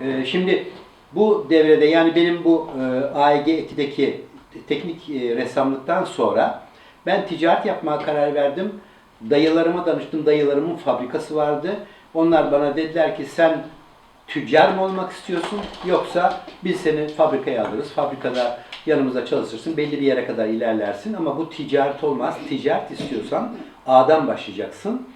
Ee, şimdi bu devrede yani benim bu e, AEG 2'deki teknik e, ressamlıktan sonra ben ticaret yapmaya karar verdim. Dayılarıma danıştım. Dayılarımın fabrikası vardı. Onlar bana dediler ki sen tüccar mı olmak istiyorsun yoksa biz seni fabrikaya alırız. Fabrikada yanımızda çalışırsın. Belli bir yere kadar ilerlersin ama bu ticaret olmaz. Ticaret istiyorsan A'dan başlayacaksın.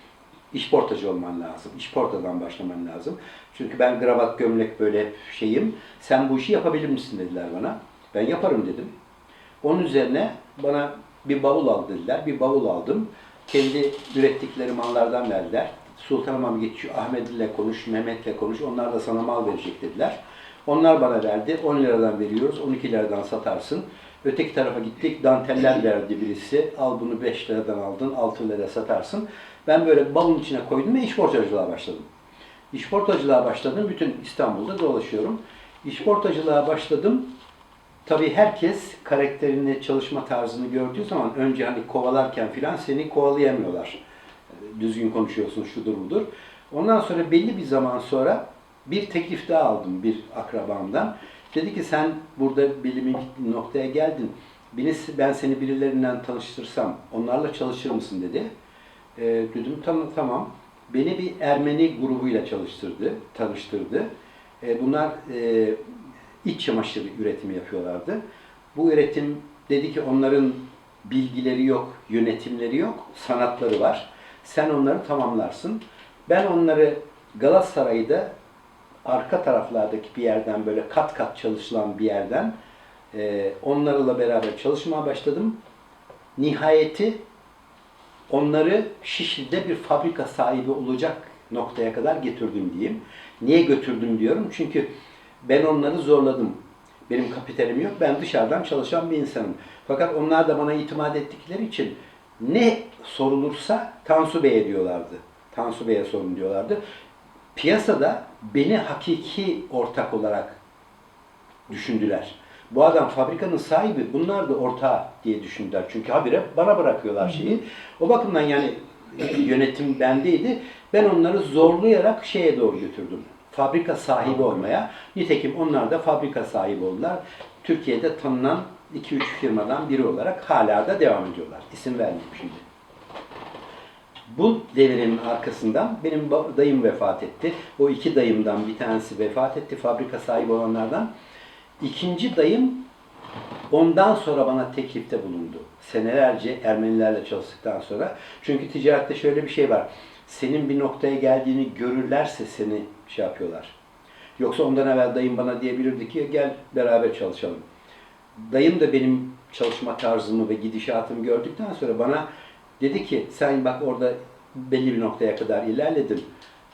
İşportacı olman lazım. İşportadan başlaman lazım. Çünkü ben kravat, gömlek böyle şeyim. Sen bu işi yapabilir misin dediler bana. Ben yaparım dedim. Onun üzerine bana bir bavul al dediler. Bir bavul aldım. Kendi ürettikleri mallardan verdiler. Sultanım git şu Ahmet'le konuş, Mehmet'le konuş. Onlar da sana mal verecek dediler. Onlar bana verdi. 10 liradan veriyoruz. 12 liradan satarsın. Öteki tarafa gittik. Danteller verdi birisi. Al bunu 5 liradan aldın. 6 liraya satarsın. Ben böyle bavulun içine koydum ve işportacılığa başladım. İşportacılığa başladım. Bütün İstanbul'da dolaşıyorum. İşportacılığa başladım. Tabii herkes karakterini, çalışma tarzını gördüğü zaman önce hani kovalarken filan seni kovalayamıyorlar. Düzgün konuşuyorsun, şudur budur. Ondan sonra belli bir zaman sonra bir teklif daha aldım bir akrabamdan. Dedi ki sen burada belli bir noktaya geldin. Birisi, ben seni birilerinden tanıştırsam onlarla çalışır mısın dedi. E, dedim tamam tamam. Beni bir Ermeni grubuyla çalıştırdı, tanıştırdı. E, bunlar e, iç çamaşır üretimi yapıyorlardı. Bu üretim dedi ki onların bilgileri yok, yönetimleri yok, sanatları var. Sen onları tamamlarsın. Ben onları Galatasaray'da arka taraflardaki bir yerden böyle kat kat çalışılan bir yerden e, onlarla beraber çalışmaya başladım. Nihayeti onları Şişli'de bir fabrika sahibi olacak noktaya kadar getirdim diyeyim. Niye götürdüm diyorum? Çünkü ben onları zorladım. Benim kapitalim yok. Ben dışarıdan çalışan bir insanım. Fakat onlar da bana itimat ettikleri için ne sorulursa Tansu Bey'e diyorlardı. Tansu Bey'e sorun diyorlardı. Piyasada beni hakiki ortak olarak düşündüler. Bu adam fabrikanın sahibi, bunlar da ortağı diye düşündüler. Çünkü habire bana bırakıyorlar şeyi. O bakımdan yani yönetim bendeydi. Ben onları zorlayarak şeye doğru götürdüm. Fabrika sahibi olmaya. Nitekim onlar da fabrika sahibi oldular. Türkiye'de tanınan 2-3 firmadan biri olarak hala da devam ediyorlar. İsim vermeyeyim şimdi. Bu devrimin arkasından benim dayım vefat etti. O iki dayımdan bir tanesi vefat etti fabrika sahibi olanlardan. İkinci dayım ondan sonra bana teklifte bulundu. Senelerce Ermenilerle çalıştıktan sonra. Çünkü ticarette şöyle bir şey var. Senin bir noktaya geldiğini görürlerse seni şey yapıyorlar. Yoksa ondan evvel dayım bana diyebilirdi ki gel beraber çalışalım. Dayım da benim çalışma tarzımı ve gidişatımı gördükten sonra bana dedi ki sen bak orada belli bir noktaya kadar ilerledin.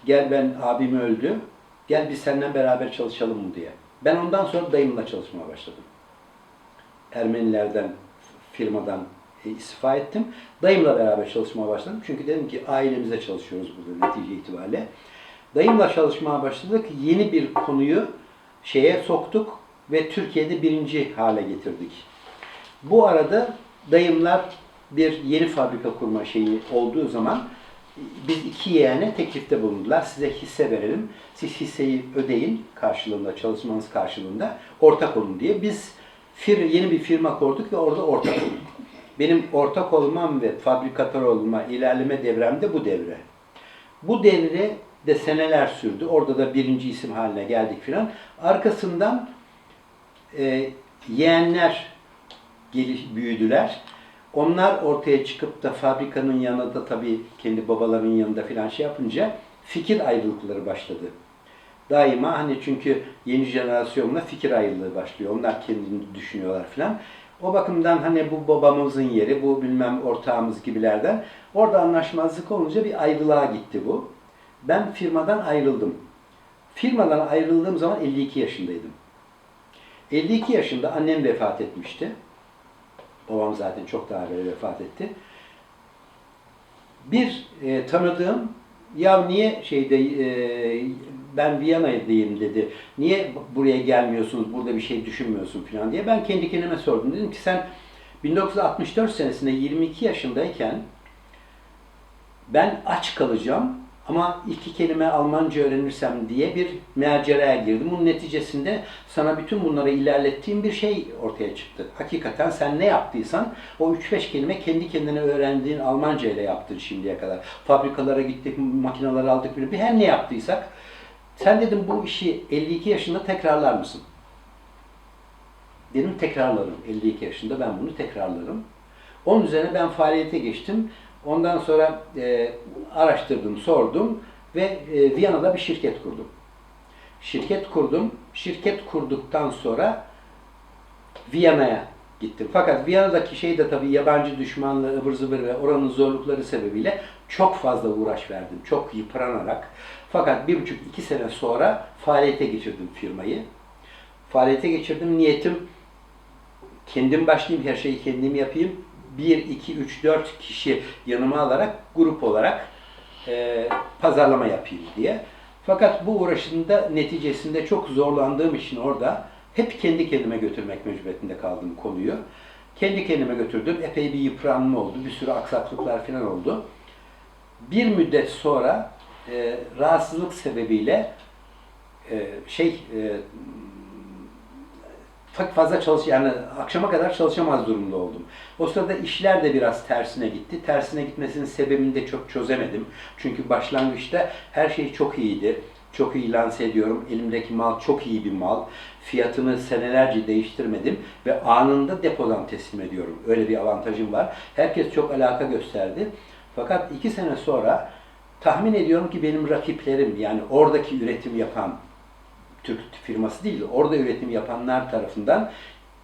Gel ben abim öldü. Gel biz seninle beraber çalışalım diye. Ben ondan sonra dayımla çalışmaya başladım. Ermenilerden, firmadan e, istifa ettim. Dayımla beraber çalışmaya başladım. Çünkü dedim ki ailemize çalışıyoruz burada netice itibariyle. Dayımla çalışmaya başladık. Yeni bir konuyu şeye soktuk ve Türkiye'de birinci hale getirdik. Bu arada dayımlar bir yeni fabrika kurma şeyi olduğu zaman biz iki yeğene teklifte bulundular. Size hisse verelim. Siz hisseyi ödeyin karşılığında, çalışmanız karşılığında ortak olun diye. Biz fir, yeni bir firma kurduk ve orada ortak olduk. Benim ortak olmam ve fabrikatör olma, ilerleme devremde bu devre. Bu devre de seneler sürdü. Orada da birinci isim haline geldik filan. Arkasından e, yeğenler geliş, büyüdüler. Onlar ortaya çıkıp da fabrikanın yanında tabii kendi babalarının yanında filan şey yapınca fikir ayrılıkları başladı. Daima hani çünkü yeni jenerasyonla fikir ayrılığı başlıyor. Onlar kendini düşünüyorlar filan. O bakımdan hani bu babamızın yeri, bu bilmem ortağımız gibilerden orada anlaşmazlık olunca bir ayrılığa gitti bu. Ben firmadan ayrıldım. Firmadan ayrıldığım zaman 52 yaşındaydım. 52 yaşında annem vefat etmişti. Babam zaten çok daha evvel vefat etti. Bir e, tanıdığım ya niye şeyde e, ben Viyana'dayım dedi. Niye buraya gelmiyorsunuz, burada bir şey düşünmüyorsun falan diye. Ben kendi kendime sordum. Dedim ki sen 1964 senesinde 22 yaşındayken ben aç kalacağım Ama iki kelime Almanca öğrenirsem diye bir maceraya girdim. Bunun neticesinde sana bütün bunları ilerlettiğim bir şey ortaya çıktı. Hakikaten sen ne yaptıysan o 3-5 kelime kendi kendine öğrendiğin Almanca ile yaptın şimdiye kadar. Fabrikalara gittik, makineleri aldık, bir her ne yaptıysak. Sen dedim bu işi 52 yaşında tekrarlar mısın? Dedim tekrarlarım. 52 yaşında ben bunu tekrarlarım. Onun üzerine ben faaliyete geçtim. Ondan sonra e, araştırdım, sordum ve e, Viyana'da bir şirket kurdum. Şirket kurdum. Şirket kurduktan sonra Viyana'ya gittim. Fakat Viyana'daki şey de tabii yabancı düşmanlığı, ıvır zıvır ve oranın zorlukları sebebiyle çok fazla uğraş verdim. Çok yıpranarak. Fakat bir buçuk iki sene sonra faaliyete geçirdim firmayı. Faaliyete geçirdim. Niyetim kendim başlayayım, her şeyi kendim yapayım. 1, 2, 3, 4 kişi yanıma alarak, grup olarak e, pazarlama yapayım diye. Fakat bu uğraşın da neticesinde çok zorlandığım için orada hep kendi kendime götürmek mecburiyetinde kaldım konuyu. Kendi kendime götürdüm. Epey bir yıpranma oldu. Bir sürü aksaklıklar falan oldu. Bir müddet sonra e, rahatsızlık sebebiyle e, şey e, fazla çalış yani akşama kadar çalışamaz durumda oldum. O sırada işler de biraz tersine gitti. Tersine gitmesinin sebebini de çok çözemedim. Çünkü başlangıçta her şey çok iyiydi. Çok iyi lanse ediyorum. Elimdeki mal çok iyi bir mal. Fiyatını senelerce değiştirmedim ve anında depodan teslim ediyorum. Öyle bir avantajım var. Herkes çok alaka gösterdi. Fakat iki sene sonra tahmin ediyorum ki benim rakiplerim yani oradaki üretim yapan Türk firması değil, orada üretim yapanlar tarafından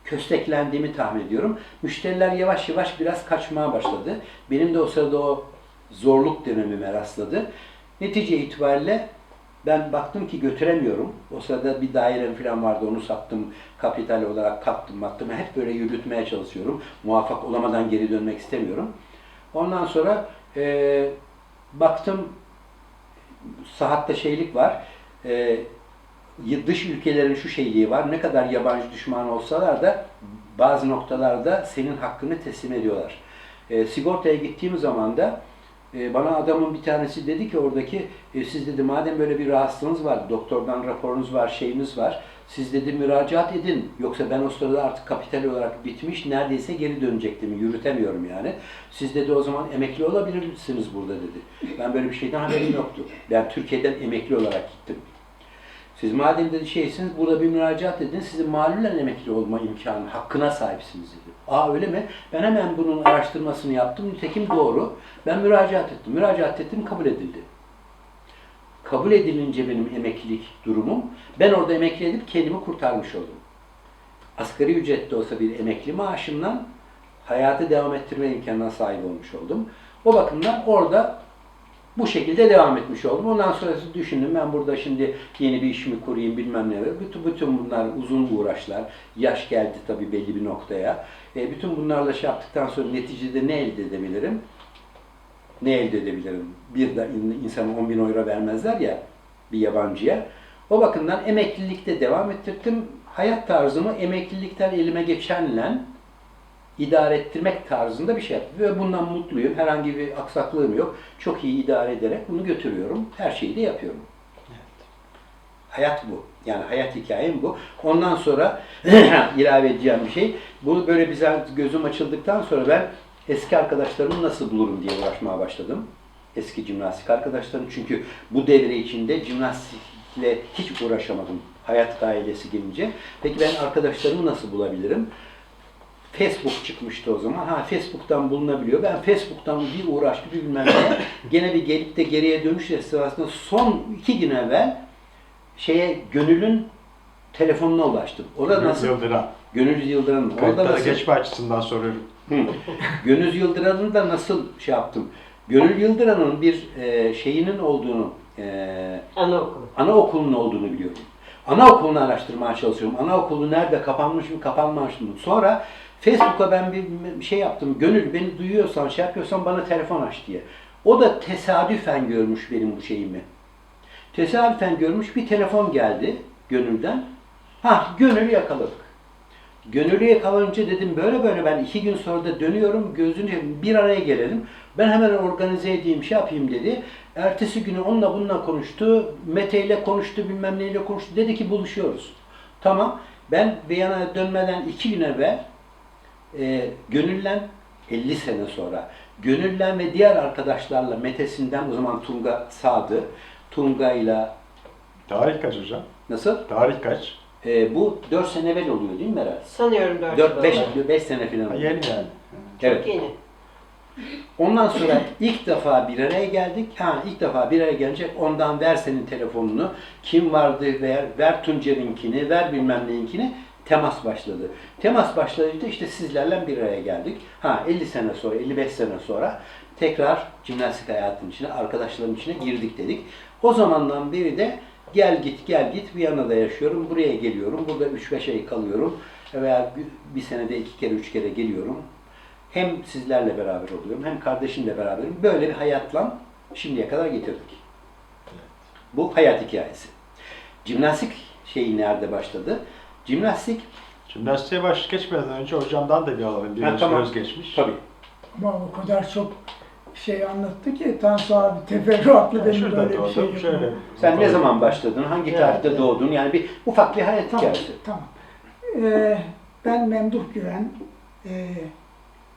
kösteklendiğimi tahmin ediyorum. Müşteriler yavaş yavaş biraz kaçmaya başladı. Benim de o sırada o zorluk dönemime rastladı. Netice itibariyle ben baktım ki götüremiyorum. O sırada bir dairem falan vardı, onu sattım, kapital olarak kattım, attım. Hep böyle yürütmeye çalışıyorum. Muvaffak olamadan geri dönmek istemiyorum. Ondan sonra e, baktım sahatta şeylik var. E, dış ülkelerin şu şeyliği var. Ne kadar yabancı düşman olsalar da bazı noktalarda senin hakkını teslim ediyorlar. E, sigortaya gittiğim zaman da e, bana adamın bir tanesi dedi ki oradaki e, siz dedi madem böyle bir rahatsızlığınız var, doktordan raporunuz var, şeyiniz var. Siz dedi müracaat edin. Yoksa ben o sırada artık kapital olarak bitmiş, neredeyse geri dönecektim. Yürütemiyorum yani. Siz dedi o zaman emekli olabilirsiniz burada dedi. Ben böyle bir şeyden haberim yoktu. Ben Türkiye'den emekli olarak gittim. Siz madem dedi şeysiniz burada bir müracaat edin. Sizin malulen emekli olma imkanı, hakkına sahipsiniz dedi. Aa öyle mi? Ben hemen bunun araştırmasını yaptım. Nitekim doğru. Ben müracaat ettim. Müracaat ettim, kabul edildi. Kabul edilince benim emeklilik durumum, ben orada emekli edip kendimi kurtarmış oldum. Asgari ücretli olsa bir emekli maaşımdan hayatı devam ettirme imkanına sahip olmuş oldum. O bakımdan orada bu şekilde devam etmiş oldum. Ondan sonrası düşündüm ben burada şimdi yeni bir iş mi kurayım bilmem ne. Bütün, bütün bunlar uzun uğraşlar. Yaş geldi tabii belli bir noktaya. E, bütün bunlarla şey yaptıktan sonra neticede ne elde edebilirim? Ne elde edebilirim? Bir de insana 10 bin euro vermezler ya bir yabancıya. O bakımdan emeklilikte devam ettirdim. Hayat tarzımı emeklilikten elime geçenle idare ettirmek tarzında bir şey yaptım. Ve bundan mutluyum. Herhangi bir aksaklığım yok. Çok iyi idare ederek bunu götürüyorum. Her şeyi de yapıyorum. Hayat bu. Yani hayat hikayem bu. Ondan sonra ilave edeceğim bir şey. Bu böyle bize gözüm açıldıktan sonra ben eski arkadaşlarımı nasıl bulurum diye uğraşmaya başladım. Eski jimnastik arkadaşlarım. Çünkü bu devre içinde jimnastikle hiç uğraşamadım. Hayat gailesi gelince. Peki ben arkadaşlarımı nasıl bulabilirim? Facebook çıkmıştı o zaman. Ha Facebook'tan bulunabiliyor. Ben Facebook'tan bir uğraştı bir bilmem ne. Gene bir gelip de geriye dönüş esnasında son iki gün evvel şeye Gönül'ün telefonuna ulaştım. O da nasıl? Yıldıran. Gönül Yıldırım'ın. Orada nasıl? geçme açısından soruyorum. Hı. Gönül Yıldırım'ın da nasıl şey yaptım? Gönül Yıldırım'ın bir e, şeyinin olduğunu, e, Anaokulu. anaokulunun olduğunu biliyorum. Anaokulunu araştırmaya çalışıyorum. Anaokulu nerede, kapanmış mı, kapanmamış mı? Sonra Facebook'a ben bir şey yaptım. Gönül beni duyuyorsan, şey yapıyorsan bana telefon aç diye. O da tesadüfen görmüş benim bu şeyimi. Tesadüfen görmüş bir telefon geldi Gönül'den. Ha Gönül'ü yakaladık. Gönül'ü yakalayınca dedim böyle böyle ben iki gün sonra da dönüyorum gözünü bir araya gelelim. Ben hemen organize edeyim, şey yapayım dedi. Ertesi günü onunla bununla konuştu. Mete ile konuştu, bilmem neyle konuştu. Dedi ki buluşuyoruz. Tamam. Ben Viyana'ya dönmeden iki gün evvel e, Gönüllen 50 sene sonra Gönüllen ve diğer arkadaşlarla Mete'sinden o zaman Tunga sağdı. Tunga'yla Tarih kaç hocam? nasıl? Tarih kaç? E, bu 4 sene evvel oluyor değil mi Meral? Sanıyorum 4 4 5 5 sene falan. Ha, oluyor. yeni yani. Evet. Yeni. Ondan sonra ilk defa bir araya geldik. Ha ilk defa bir araya gelecek. Ondan ver senin telefonunu. Kim vardı ver, ver Tuncer'inkini, ver bilmem neyinkini. Temas başladı. Temas başlayınca işte sizlerle bir araya geldik. Ha 50 sene sonra, 55 sene sonra tekrar jimnastik hayatın içine, arkadaşlarım içine girdik dedik. O zamandan beri de gel git gel git Viyana'da yaşıyorum, buraya geliyorum, burada 3-5 ay kalıyorum veya bir senede iki kere üç kere geliyorum. Hem sizlerle beraber oluyorum hem kardeşimle beraberim. Böyle bir hayatla şimdiye kadar getirdik. Bu hayat hikayesi. Jimnastik şeyi nerede başladı? Jimnastik Jimnastiğe baş geçmeden önce hocamdan da bir alalım. Bir Ha, tamam. özgeçmiş. tabii. Ama o kadar çok şey anlattı ki Tansu abi teferruatlı Ya benim böyle bir şey doğdum, şöyle. Sen ne zaman başladın? Hangi Evet, tarihte evet. doğdun? Yani bir ufak bir hayat Tamam, hikayesi. tamam. Ee, ben Memduh Güven. Ee,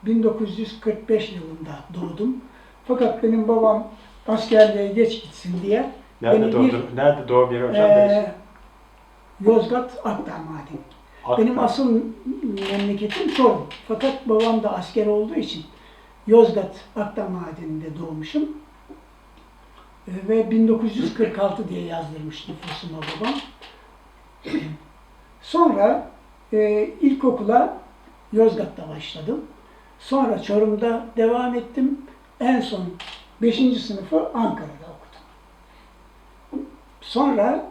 1945 yılında doğdum. Fakat benim babam askerliğe geç gitsin diye Nerede beni doğdun? Nerede doğum yeri hocam? Neresi? Yozgat Akdağ Madeni. Akdağ. Benim asıl memleketim Çorum. Fakat babam da asker olduğu için Yozgat Akdağ Madeni'nde doğmuşum. Ee, Ve 1946 diye yazdırmış nüfusuma babam. Sonra e, ilkokula Yozgat'ta başladım. Sonra Çorum'da devam ettim. En son 5. sınıfı Ankara'da okudum. Sonra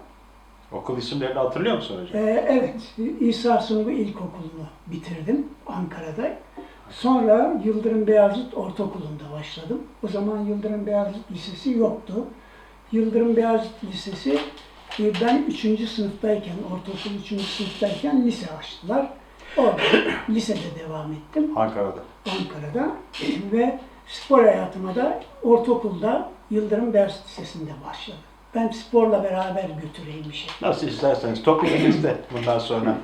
Okul isimlerini hatırlıyor musun hocam? ee, evet, İsa Sungu İlkokulu'nu bitirdim Ankara'da. Sonra Yıldırım Beyazıt Ortaokulu'nda başladım. O zaman Yıldırım Beyazıt Lisesi yoktu. Yıldırım Beyazıt Lisesi e, ben 3. sınıftayken, ortaokul 3. sınıftayken lise açtılar. Orada lisede devam ettim Ankara'da. Ankara'da ve spor hayatıma da ortaokulda Yıldırım Beyazıt Lisesi'nde başladım. Ben sporla beraber götüreyim işi. Nasıl isterseniz. Topikimizde bundan sonra.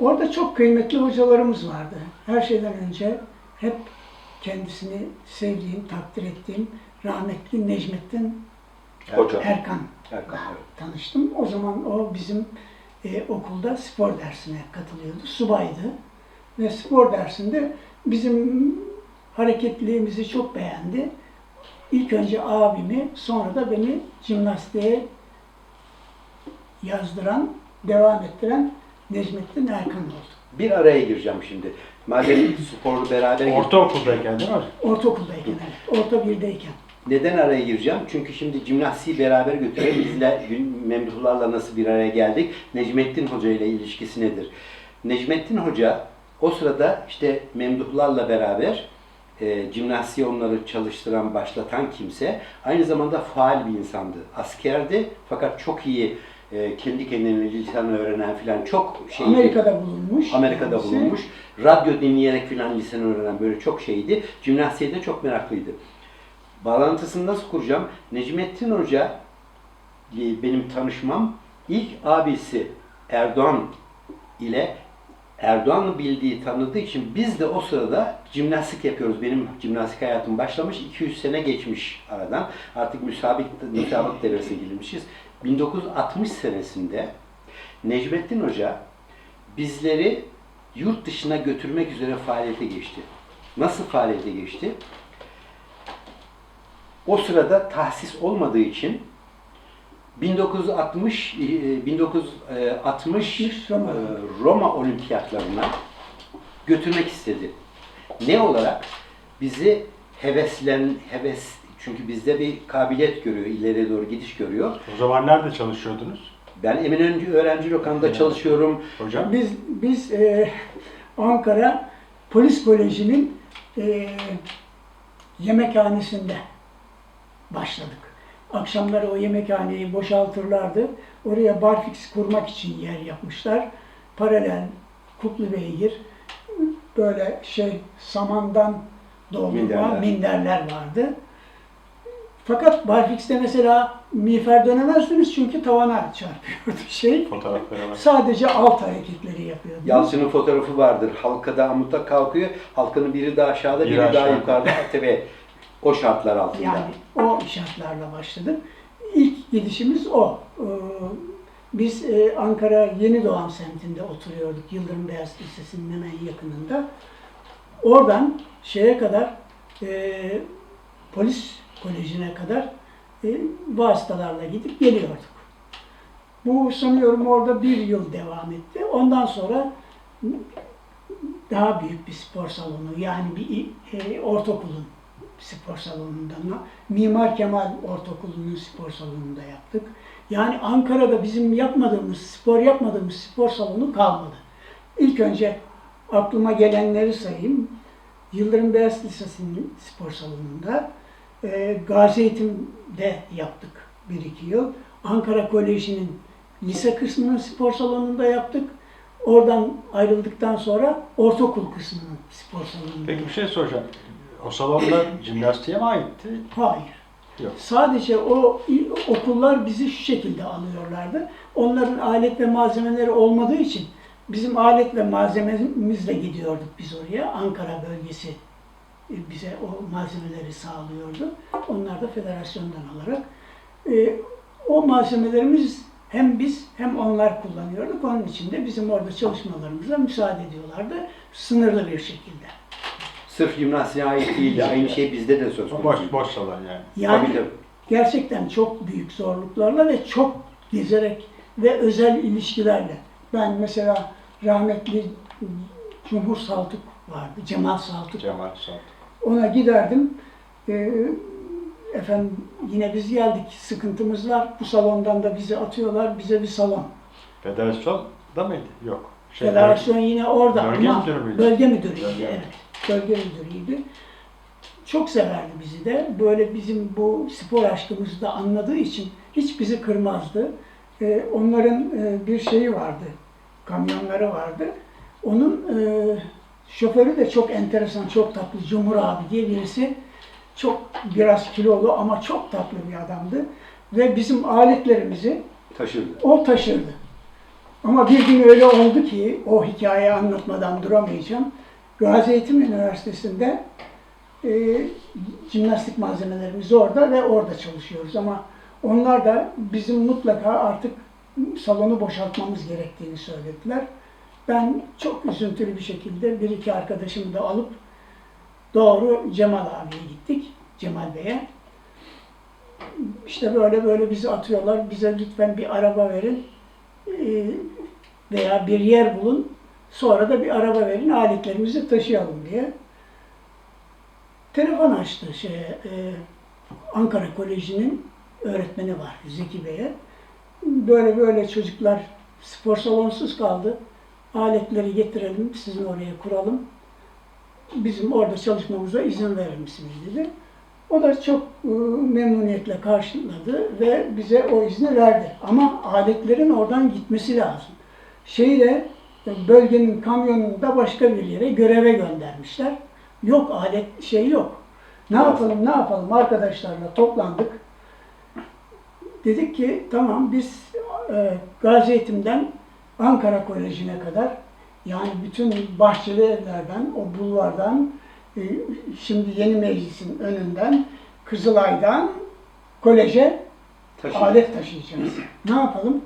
Orada çok kıymetli hocalarımız vardı. Her şeyden önce hep kendisini sevdiğim, takdir ettiğim rahmetli Necmettin Hoca. Erkan Erkan, evet. tanıştım. O zaman o bizim e, okulda spor dersine katılıyordu. Subaydı. Ve spor dersinde bizim hareketliliğimizi çok beğendi. İlk önce abimi, sonra da beni jimnastiğe yazdıran, devam ettiren Necmettin Erkan oldu. Bir araya gireceğim şimdi. Madem sporlu beraber. Ortaokuldayken değil mi? Ortaokuldayken evet, orta birdeyken. Neden araya gireceğim? Çünkü şimdi jimnastiği beraber götürelim. Bizle memduhlarla nasıl bir araya geldik? Necmettin Hoca ile ilişkisi nedir? Necmettin Hoca o sırada işte memduhlarla beraber e, jimnastiği onları çalıştıran, başlatan kimse. Aynı zamanda faal bir insandı. Askerdi fakat çok iyi e, kendi kendine lisan öğrenen filan çok şeydi. Amerika'da bulunmuş. Amerika'da kendisi. bulunmuş. Radyo dinleyerek filan lisan öğrenen böyle çok şeydi. Jimnastiğe de çok meraklıydı. Bağlantısını nasıl kuracağım? Necmettin Hoca e, benim tanışmam ilk abisi Erdoğan ile Erdoğan'ı bildiği, tanıdığı için biz de o sırada jimnastik yapıyoruz. Benim jimnastik hayatım başlamış. 200 sene geçmiş aradan. Artık müsabık, müsabık devresine girmişiz. 1960 senesinde Necmettin Hoca bizleri yurt dışına götürmek üzere faaliyete geçti. Nasıl faaliyete geçti? O sırada tahsis olmadığı için 1960 e, 1960 Roma. e, Roma olimpiyatlarına götürmek istedi. Ne olarak? Bizi heveslen heves çünkü bizde bir kabiliyet görüyor, ileriye doğru gidiş görüyor. O zaman nerede çalışıyordunuz? Ben Eminönü Öğrenci Lokanı'nda Evet. çalışıyorum. Hocam? Biz biz e, Ankara Polis Koleji'nin e, yemekhanesinde başladık. Akşamları o yemekhaneyi boşaltırlardı. Oraya barfix kurmak için yer yapmışlar. Paralel, kutlu beygir, böyle şey samandan Doldurma, Minderler. minderler vardı. Fakat Barfix'te mesela miğfer dönemezsiniz çünkü tavana çarpıyordu şey. Fotoğraflara bak. Sadece alt hareketleri yapıyordu. Yalçın'ın fotoğrafı vardır. Halkada amuta kalkıyor. Halkanın biri daha aşağıda, Biri biri, daha aşağıda. yukarıda. Tabii o şartlar altında. Yani o şartlarla başladım. İlk gidişimiz o. Ee, Biz e, Ankara Yeni Doğan semtinde oturuyorduk. Yıldırım Beyaz Lisesi'nin hemen yakınında. Oradan şeye kadar e, polis kolejine kadar e, vasıtalarla gidip geliyorduk. Bu sanıyorum orada bir yıl devam etti. Ondan sonra daha büyük bir spor salonu yani bir e, ortaokulun spor salonunda, Mimar Kemal Ortaokulu'nun spor salonunda yaptık. Yani Ankara'da bizim yapmadığımız, spor yapmadığımız spor salonu kalmadı. İlk önce aklıma gelenleri sayayım. Yıldırım Beyaz Lisesi'nin spor salonunda, e, Gazi Eğitim'de yaptık bir iki yıl. Ankara Koleji'nin lise kısmının spor salonunda yaptık. Oradan ayrıldıktan sonra ortaokul kısmının spor salonunda Peki bir şey soracağım. O salonda jimnastiğe mi aitti? Hayır. Yok. Sadece o okullar bizi şu şekilde alıyorlardı. Onların alet ve malzemeleri olmadığı için bizim alet ve malzememizle gidiyorduk biz oraya. Ankara bölgesi e, bize o malzemeleri sağlıyordu. Onlar da federasyondan alarak. e, o malzemelerimiz hem biz hem onlar kullanıyorduk. Onun için de bizim orada çalışmalarımıza müsaade ediyorlardı. Sınırlı bir şekilde. Sırf jimnastiğe ait değildi. Aynı şey bizde de söz konusu. Boş, boş salon yani. Yani Tabii, tabii. gerçekten çok büyük zorluklarla ve çok gezerek ve özel ilişkilerle. Ben mesela rahmetli Cumhur Saltuk vardı, Cemal Saltuk. Cemal Salt. Ona giderdim. Ee, efendim yine biz geldik, sıkıntımız var. Bu salondan da bizi atıyorlar, bize bir salon. Federasyonda mıydı? Yok. Şey, Federasyon yine orada bölge ama müdürü müydü? bölge müdürüydü. Bölge evet. Bölge müdürüydü. Çok severdi bizi de. Böyle bizim bu spor aşkımızı da anladığı için hiç bizi kırmazdı. Ee, onların e, bir şeyi vardı. Kamyonları vardı. Onun e, şoförü de çok enteresan, çok tatlı. Cumhur abi diye birisi. Çok biraz kilolu ama çok tatlı bir adamdı. Ve bizim aletlerimizi Taşırdı. o taşırdı. Ama bir gün öyle oldu ki o hikayeyi anlatmadan duramayacağım. Gazi Eğitim Üniversitesi'nde e, jimnastik malzemelerimiz orada ve orada çalışıyoruz. Ama onlar da bizim mutlaka artık salonu boşaltmamız gerektiğini söylediler. Ben çok üzüntülü bir şekilde bir iki arkadaşımı da alıp doğru Cemal abiye gittik. Cemal Bey'e. İşte böyle böyle bizi atıyorlar. Bize lütfen bir araba verin e, veya bir yer bulun. Sonra da bir araba verin, aletlerimizi taşıyalım diye. Telefon açtı şeye, e, Ankara Koleji'nin öğretmeni var Zeki Bey'e. Böyle böyle çocuklar spor salonsuz kaldı. Aletleri getirelim, sizin oraya kuralım. Bizim orada çalışmamıza izin verir misiniz dedi. O da çok e, memnuniyetle karşıladı ve bize o izni verdi. Ama aletlerin oradan gitmesi lazım. Şeyi bölgenin kamyonunu da başka bir yere göreve göndermişler. Yok alet şey yok. Ne yapalım ne yapalım arkadaşlarla toplandık. Dedik ki tamam biz e, Gazi Eğitim'den Ankara Koleji'ne kadar yani bütün bahçeli evlerden, o bulvardan, e, şimdi yeni meclisin önünden, Kızılay'dan koleje Taşırdı. alet taşıyacağız. Ne yapalım?